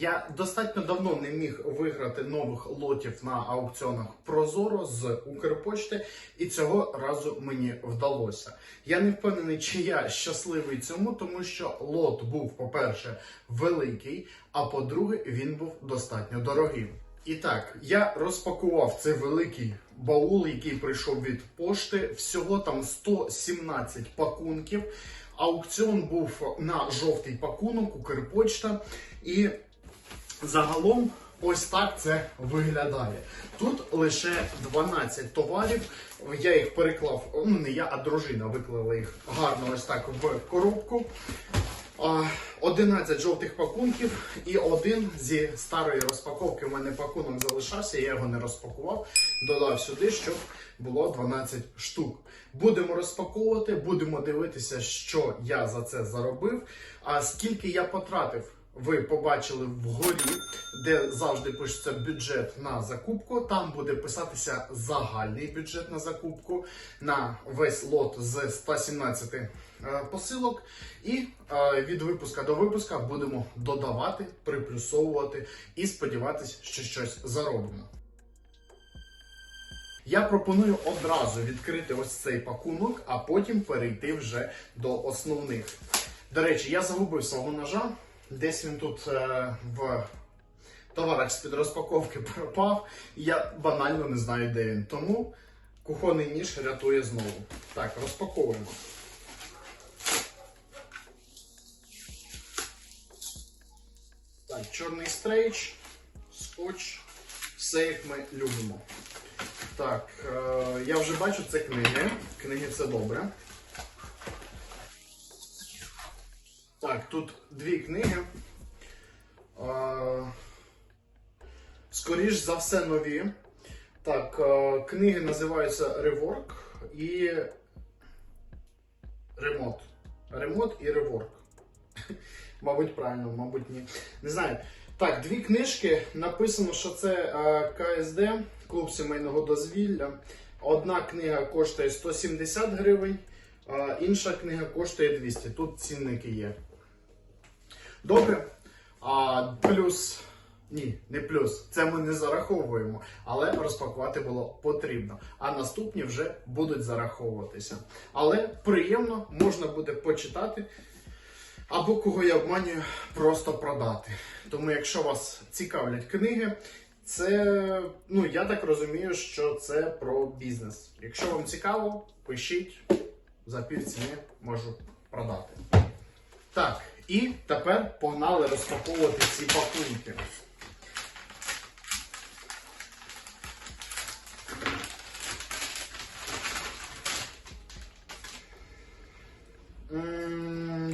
Я достатньо давно не міг виграти нових лотів на аукціонах Прозоро з Укрпочти, і цього разу мені вдалося. Я не впевнений, чи я щасливий цьому, тому що лот був, по-перше, великий, а по-друге, він був достатньо дорогим. І так, я розпакував цей великий баул, який прийшов від пошти. Всього там 117 пакунків. Аукціон був на жовтий пакунок, Укрпочта. І Загалом ось так це виглядає. Тут лише 12 товарів. Я їх переклав, ну не я, а дружина виклала їх гарно ось так в коробку. А, 11 жовтих пакунків і один зі старої розпаковки. У мене пакунок залишався, я його не розпакував. Додав сюди, щоб було 12 штук. Будемо розпаковувати, будемо дивитися, що я за це заробив. А скільки я потратив ви побачили вгорі, де завжди пишеться бюджет на закупку. Там буде писатися загальний бюджет на закупку на весь лот з 117 е, посилок. І е, від випуска до випуска будемо додавати, приплюсовувати і сподіватися, що щось заробимо. Я пропоную одразу відкрити ось цей пакунок, а потім перейти вже до основних. До речі, я загубив свого ножа. Десь він тут е, в товарах з-під розпаковки пропав. Я банально не знаю, де він. Тому кухонний ніж рятує знову. Так, розпаковуємо. Так, чорний стрейч, скотч, все як ми любимо. Так, е, я вже бачу, це книги. Книги це добре. Так, тут дві книги. Скоріш за все нові. Так, книги називаються Rework і Ремонт. Ремонт і Rework. Мабуть, правильно, мабуть, ні. Не знаю. Так, дві книжки. Написано, що це КСД, клуб сімейного дозвілля. Одна книга коштує 170 гривень, інша книга коштує 200. Тут цінники є. Добре. А плюс. Ні, не плюс. Це ми не зараховуємо, але розпакувати було потрібно. А наступні вже будуть зараховуватися. Але приємно можна буде почитати. Або кого я обманюю, просто продати. Тому, якщо вас цікавлять книги, це, ну я так розумію, що це про бізнес. Якщо вам цікаво, пишіть за півціни можу продати. Так, і тепер погнали розпаковувати ці пакунки.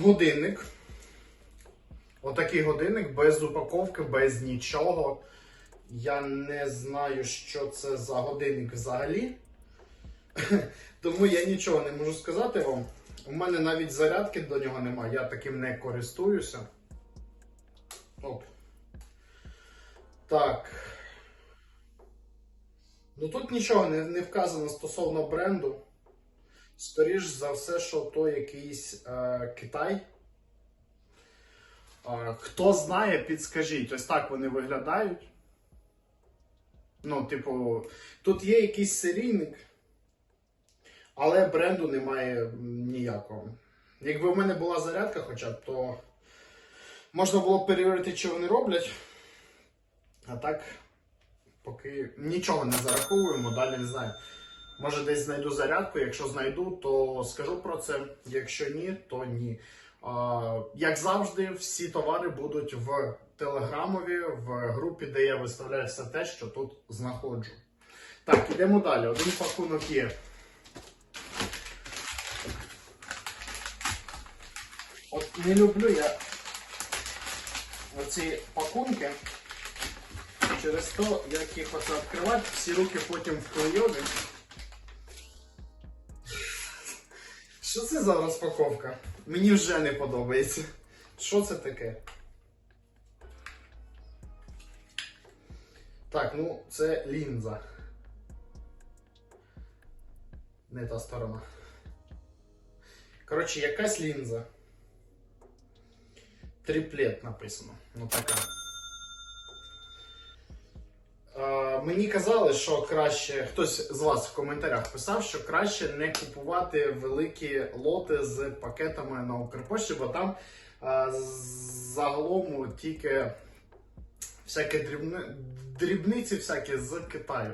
Годинник. Отакий годинник без упаковки, без нічого. Я не знаю, що це за годинник взагалі. Тому я нічого не можу сказати вам. У мене навіть зарядки до нього немає, я таким не користуюся. Оп. Так. Ну тут нічого не, не вказано стосовно бренду. Скоріш за все, що то якийсь е, Китай. Е, хто знає, підскажіть. Ось так вони виглядають. Ну, типу, тут є якийсь серійник, але бренду немає ніякого. Якби в мене була зарядка хоча б, то можна було б перевірити, що вони роблять. А так, поки нічого не зараховуємо, далі не знаю. Може десь знайду зарядку, якщо знайду, то скажу про це. Якщо ні, то ні. А, як завжди, всі товари будуть в телеграмові, в групі, де я виставляю все те, що тут знаходжу. Так, ідемо далі. Один пакунок є. Не люблю я оці пакунки. Через то, як їх оце відкривати, всі руки потім вклейові. Що це за розпаковка? Мені вже не подобається. Що це таке? Так, ну це лінза. Не та сторона. Коротше, якась лінза. Триплет написано. Ну така. Мені казали, що краще. Хтось з вас в коментарях писав, що краще не купувати великі лоти з пакетами на Укрпошті, бо там е, загалом тільки всякі дрібни... дрібниці всякі з Китаю.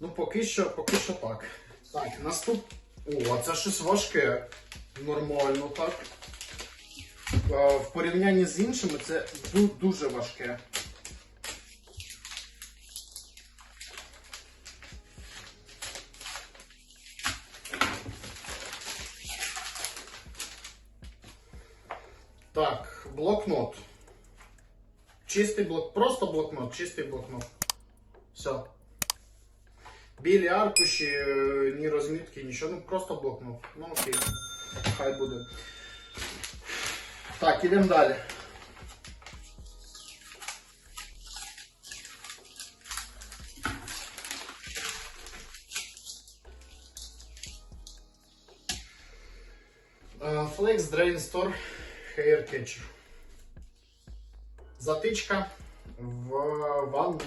Ну, поки що, поки що так. Так, наступ. О, це щось важке. Нормально так. Е, В порівнянні з іншими це дуже важке. Так, блокнот. Чистий блок, просто блокнот, чистий блокнот. Все. Білі аркуші, е, ні розмітки, нічого, ну просто блокнот. Ну окей. Хай буде. Так, ідемо далі. Е, Flex Drain Store Hair Catcher. Затичка в ванну,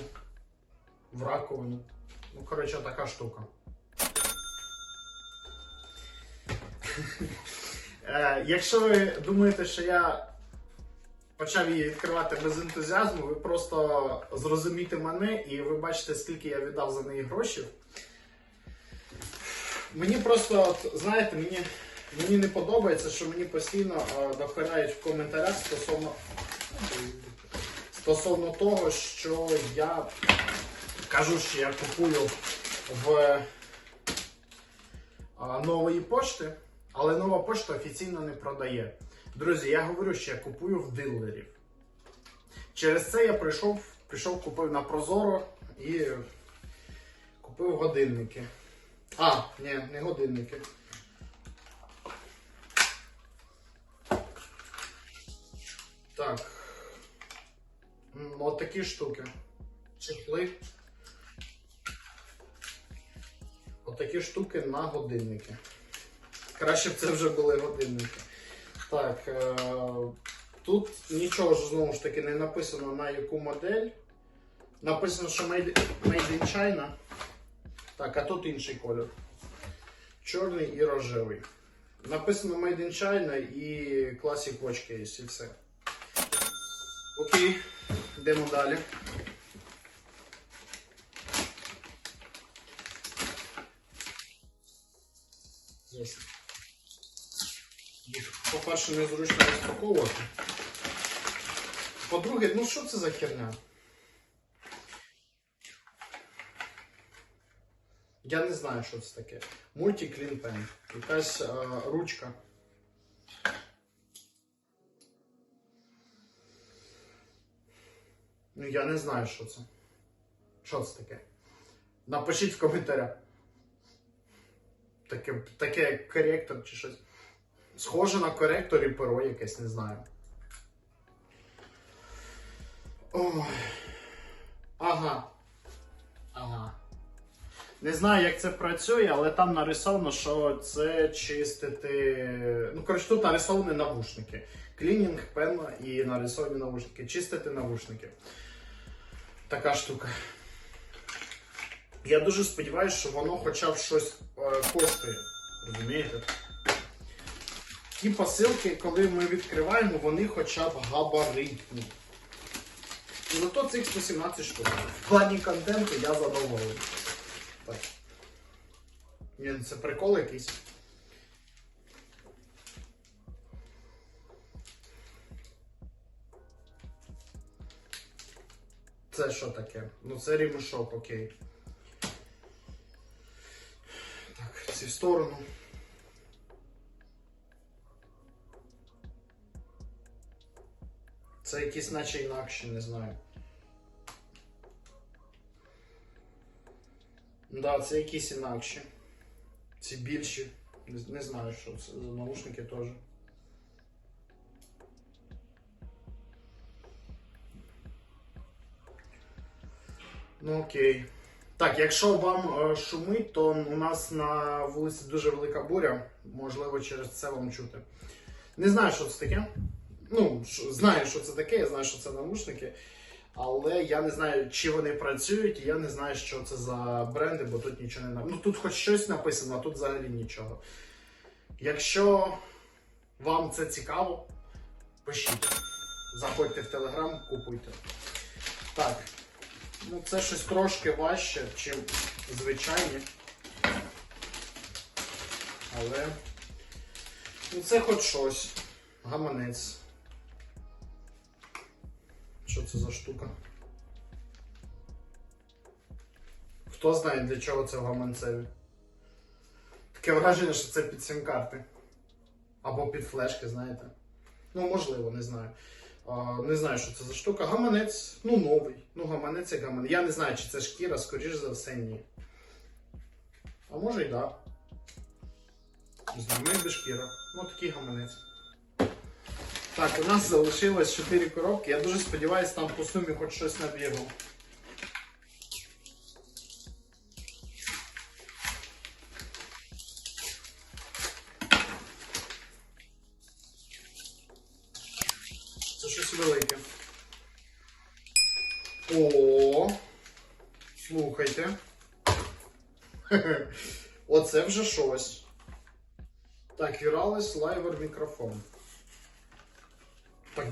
в раковину. Ну, коротше, така штука. Е, Якщо ви думаєте, що я почав її відкривати без ентузіазму, ви просто зрозумієте мене і ви бачите, скільки я віддав за неї грошей. Мені просто, от, знаєте, мені, мені не подобається, що мені постійно е, дохирають в коментарях стосовно, стосовно того, що я кажу, що я купую в а, нової пошти, але нова пошта офіційно не продає. Друзі, я говорю, що я купую в дилерів. Через це я прийшов, пішов, купив на Прозоро і купив годинники. А, ні, не годинники. Так. От такі штуки. Чехли. От такі штуки на годинники. Краще б це вже були годинники. Так. Е- тут нічого ж знову ж таки не написано на яку модель. Написано, що Made, made in China. Так, а тут інший колір. Чорний і рожевий. Написано Made in China і Classic Watch Case і все. Окей, йдемо далі. Ось. По-перше, незручно розпаковувати. По-друге, ну що це за херня? Я не знаю, що це таке. Multi-Clean. Якась е, ручка. Ну, я не знаю, що це. Що це таке? Напишіть в коментарях. Таке, таке як коректор чи щось. Схоже на коректор і перо якесь, не знаю. Ой. Ага. Ага. Не знаю, як це працює, але там нарисовано, що це чистити. Ну, коротше, тут нарисовані навушники. Клінінг, пен і нарисовані навушники. Чистити навушники. Така штука. Я дуже сподіваюся, що воно хоча б щось е, коштує. Розумієте? Ті посилки, коли ми відкриваємо, вони хоча б габаритні. Зато цих 117 штук. В плані контенту я задоволений. Так. Ні, ну це прикол якийсь. Це що таке? Ну це ремешок, окей. Так, в сторону. Це якісь наче інакші, не знаю. Да, це якісь інакші. Ці більші. Не, знаю, що це за наушники теж. Ну окей. Так, якщо вам е, шумить, то у нас на вулиці дуже велика буря. Можливо, через це вам чути. Не знаю, що це таке. Ну, знаю, що це таке, я знаю, що це наушники. Але я не знаю, чи вони працюють, і я не знаю, що це за бренди, бо тут нічого не написано. Ну тут хоч щось написано, а тут взагалі нічого. Якщо вам це цікаво, пишіть. Заходьте в Телеграм, купуйте. Так. Ну, це щось трошки важче, ніж звичайні. Але. Ну, це хоч щось. Гаманець. Що це за штука? Хто знає, для чого це в гаманцеві? Таке враження, що це під сім-карти. Або під флешки, знаєте. Ну, можливо, не знаю. Не знаю, що це за штука. Гаманець, ну, новий. Ну, гаманець як гаманець. Я не знаю, чи це шкіра, скоріш за все, ні. А може й да. Не знаю, шкіра. Ну, такий гаманець. Так, у нас залишилось 4 коробки. Я дуже сподіваюся, там по сумі хоч щось набігло. Це щось велике. О, слухайте. Оце вже щось. Так, Віралес лайвер мікрофон.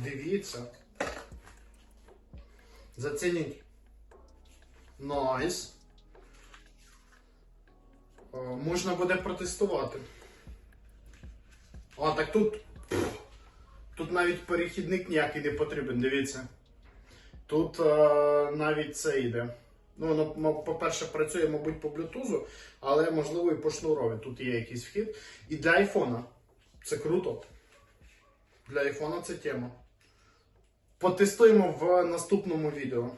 Дивіться. Зацініть. Найс. Е, Можна буде протестувати. А, так тут. Тут навіть перехідник ніякий не потрібен, дивіться. Тут е, навіть це йде. Ну, воно, по-перше, працює, мабуть, по блютузу, але можливо і по шнурові. Тут є якийсь вхід. І для айфона. Це круто. Для айфона це тема. Потестуємо в наступному відео.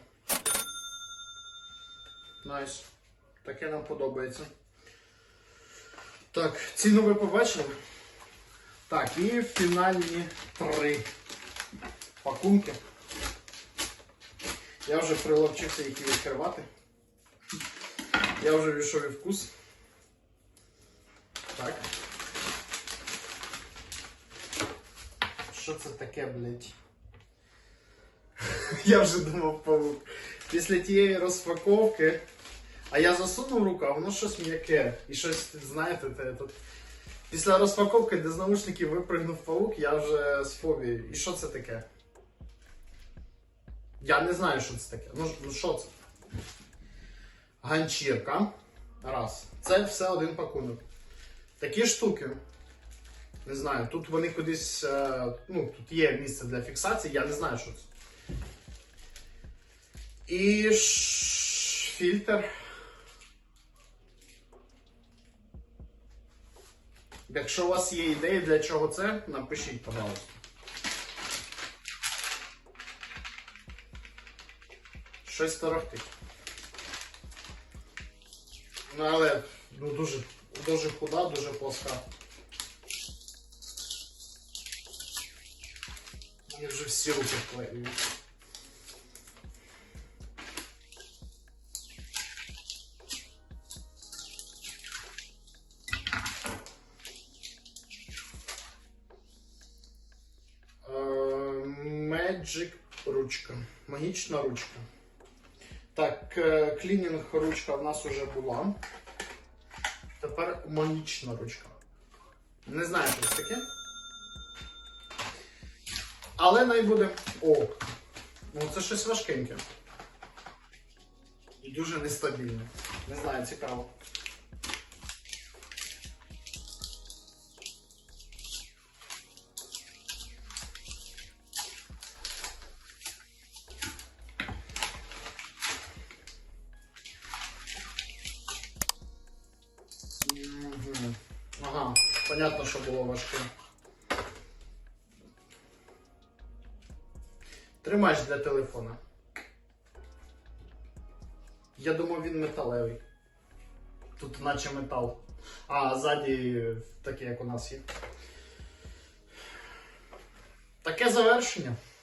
Найс. Таке нам подобається. Так, ціну ви побачили? Так, і фінальні три пакунки. Я вже приловчився їх відкривати. Я вже війшов і вкус. Так. Що це таке, блядь? Я вже думав павук. Після тієї розпаковки. А я засунув руку, а воно щось м'яке. І щось, знаєте, те, тут. Після розпаковки, де з наушників випригнув паук, я вже з фобією. І що це таке? Я не знаю, що це таке. Ну, ну що це? Ганчірка. Раз. Це все один пакунок. Такі штуки. Не знаю, тут вони кудись. е, Ну, тут є місце для фіксації, я не знаю, що це. І фільтр. Якщо у вас є ідеї, для чого це, напишіть, пожалуйста. Щось торохтить. Ну, але ну, дуже, дуже худа, дуже плоска. Мені вже всі руки вклеюють. Магічна ручка. Так, е, клінінг ручка в нас уже була. Тепер магічна ручка. Не знаю, що це таке. Але най буде. О! Ну це щось важкеньке. І дуже нестабільне. Не знаю, цікаво. Понятно, що було важке. Тримач для телефона. Я думав, він металевий. Тут наче метал. А ззаді таке, як у нас є. Таке завершення.